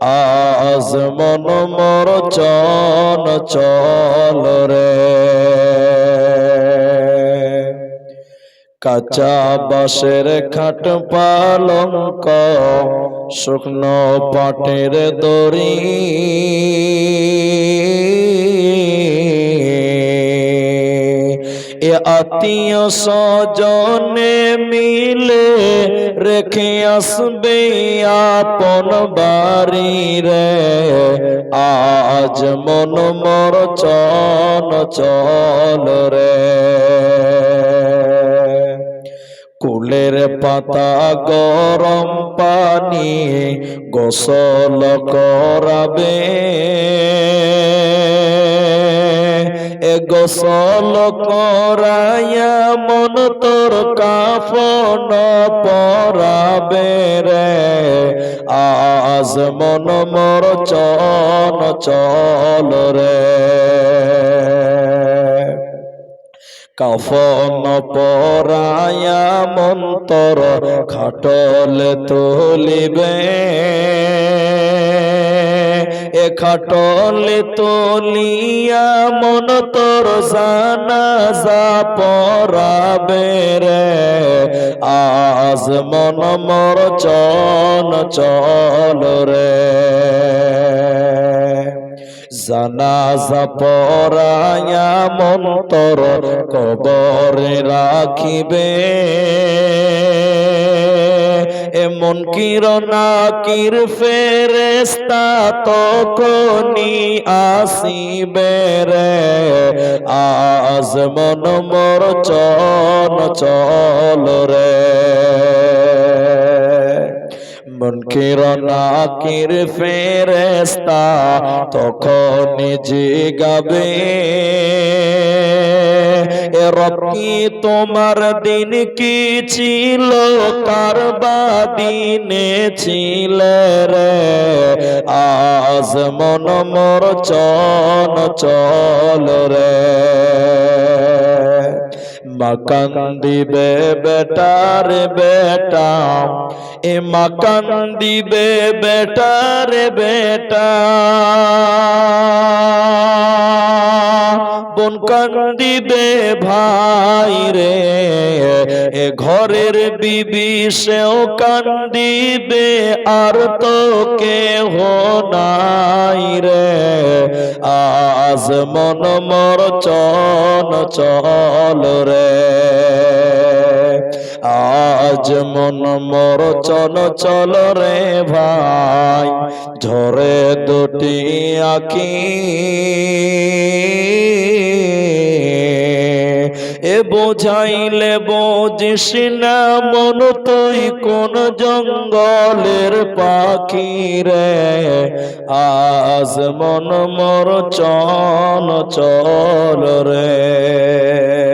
আজ মন মর চল চল রে। কাঁচা বাঁশের খাট পালঙ্ক শুকনো পাটের দড়ি। এ আত্মীয় স্বজনে মিলে রেখে আসবে আপন বাড়ি রে। আজ মন মর চল চল রে। কুলের পাতা গরম পানি গোসল করাবে। এ গোসল করাইয়া মন তোর কাফন পরাবে রে। আজ মন মোর চল চল রে। কাফন পরায়া মন্তর খাটল তুলিবে। এ খাটল তুলিয়া মন তোর জানাজা পরাবে রে। আজ মন মোর চল চল রে। জানাজা পরায়া মন্তর কবরে রাখিবে। এমন কিরণা কির ফেরেস্তা তখনি আসিবে রে। আজ মন মোর চল চল রে। মনকির নাকির ফেরেস্তা তখন জিগাবে। এ রবি তোমার দিন কি ছিল? কারবা দিনে ছিল রে? আজ মন মোর চল চল রে। মাকান দিবে বেটার বেটা এ মাকান দিবে বেটার বেটা বোন কান্দিবে ভাই রে? এ ঘরের বিবি সেও কান্দিবে আর তো কেহ নাই রে। আজ মন মর চল চল রে। আজ মন মর চল চল রে ভাই, ঝরে দুটি আখি। এ বোঝাইলে বোঝিস না মন তুই কোন জঙ্গলের পাখি রে। আজ মন মর চল চল রে।